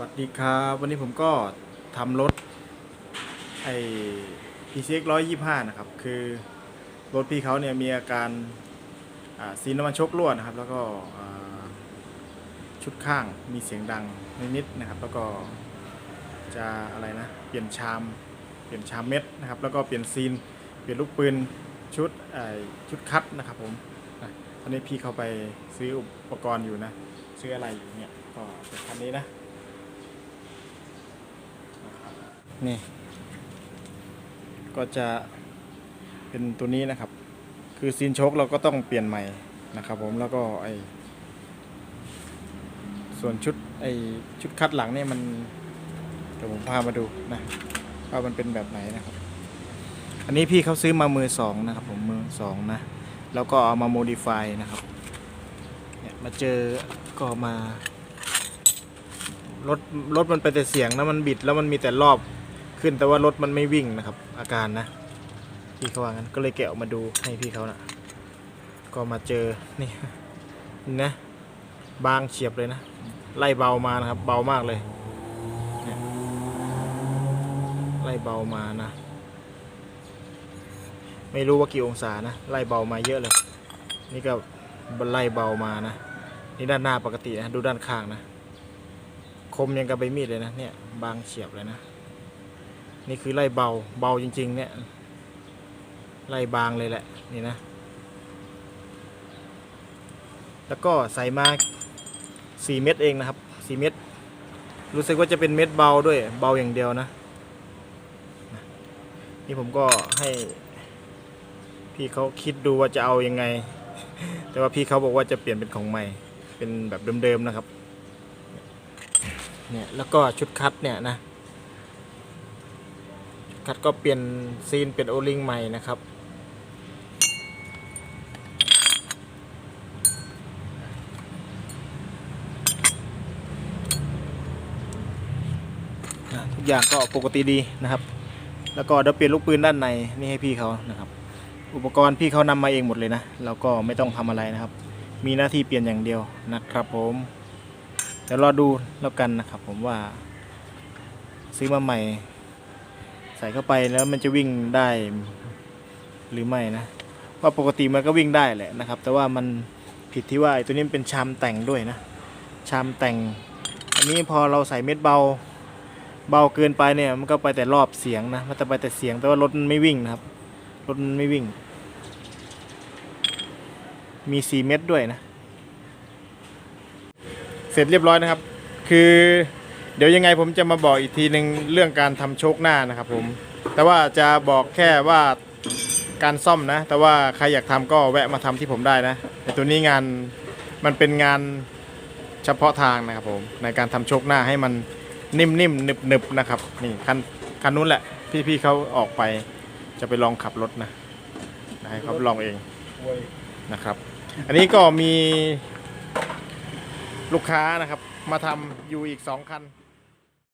สวัสดีครับ วันนี้ผมก็ทำรถไอ้ PCX 125 นะครับ คือรถพี่เขาเนี่ยมีอาการซีนน้ำมันชครั่วนะครับ แล้วก็ชุดข้างมีเสียงดังนิดๆนะครับ แล้วก็จะอะไรนะ เปลี่ยนชาม เปลี่ยนชามเม็ดนะครับ แล้วก็เปลี่ยนซีน เปลี่ยนลูกปืนชุดไอ้ชุดคัดนะครับผมตอนนี้พี่เขาไปซื้ออุปกรณ์อยู่นะ ซื้ออะไรอยู่เนี่ย ก็เป็นคันนี้นะ นี่ ก็จะเป็นตัวนี้นะครับ คือซีนชคเราก็ต้องเปลี่ยนใหม่นะครับ ผมแล้วก็ไอส่วนชุดไอชุดคัดหลังเนี่ยมันเดี๋ยวผมพามาดูนะว่ามันเป็นแบบไหนนะครับ อันนี้พี่เขาซื้อมามือสองนะครับ ผมมือสองนะ แล้วก็เอามาโมดิฟายนะครับเนี่ยมาเจอก็มารถรถมันไปแต่เสียงนะมันบิดแล้วมันมีแต่รอบ ขึ้นแต่ว่ารถมันไม่วิ่งนะครับ อาการนะพี่เขาว่างั้นก็เลยแกะออกมาดูให้พี่เขานะก็มาเจอนี่นี่นะบางเฉียบเลยนะ ไล่เบามานะครับ เบามากเลยเนี่ยไล่เบามานะ ไม่รู้ว่ากี่องศานะ ไล่เบามาเยอะเลย นี่ก็ไล่เบามานะ นี่ด้านหน้าปกตินะ ดูด้านข้างนะ คมยังกับใบมีดเลยนะ เนี่ย บางเฉียบเลยนะ นี่คือไล่เบาเบาจริง ๆ เนี่ย ไล่บางเลยแหละ นี่นะ แล้วก็ใส่มา 4 เม็ดเองนะครับ 4 เม็ดรู้สึกว่าจะเป็นเม็ดเบาด้วยเบาอย่างเดียวนะ นี่ผมก็ให้พี่เขาคิดดูว่าจะเอายังไง แต่ว่าพี่เขาบอกว่าจะเปลี่ยนเป็นของใหม่ เป็นแบบเดิมๆนะครับ เนี่ยแล้วก็ชุดคัดเนี่ยนะ คัดก็เปลี่ยนซีนเป็นโอลิงใหม่นะครับทุกอย่างก็ปกติดีนะครับ แล้วก็เดี๋ยวเปลี่ยนลูกปืนด้านในนี่ให้พี่เขานะครับอุปกรณ์พี่เขานำมาเองหมดเลยนะเราก็ไม่ต้องทำอะไรนะครับ มีหน้าที่เปลี่ยนอย่างเดียวนะครับผมเดี๋ยวรอดูแล้วกันนะครับผมว่าซื้อมาใหม่ ใส่เข้าไปแล้วมันจะวิ่งได้หรือไม่นะ ว่าปกติมันก็วิ่งได้แหละนะครับ แต่ว่ามันผิดที่ว่าไอ้ตัวนี้เป็นชามแต่งด้วยนะ ชามแต่ง อันนี้พอเราใส่เม็ดเบาเบาเกินไปเนี่ยมันก็ไปแต่รอบเสียงนะมันจะไปแต่เสียงแต่ว่ารถมันไม่วิ่งนะครับรถมันไม่วิ่ง มี4เม็ดด้วยนะ เสร็จเรียบร้อยนะครับ คือ เดี๋ยวยังไงผมจะมาบอกอีกทีหนึ่งเรื่องการทำโชคหน้านะครับผม แต่ว่าจะบอกแค่ว่าการซ่อมนะ แต่ว่าใครอยากทำก็แวะมาทำที่ผมได้นะแต่ตัวนี้งานมันเป็นงานเฉพาะทางนะครับผมในการทำโชคหน้าให้มันนิ่มๆหนึบๆนะครับนี่คันคันนู้นแหละ พี่ๆเขาออกไปจะไปลองขับรถนะให้เขาลองเองนะครับ อันนี้ก็มีลูกค้านะครับ มาทำอยู่อีกสองคัน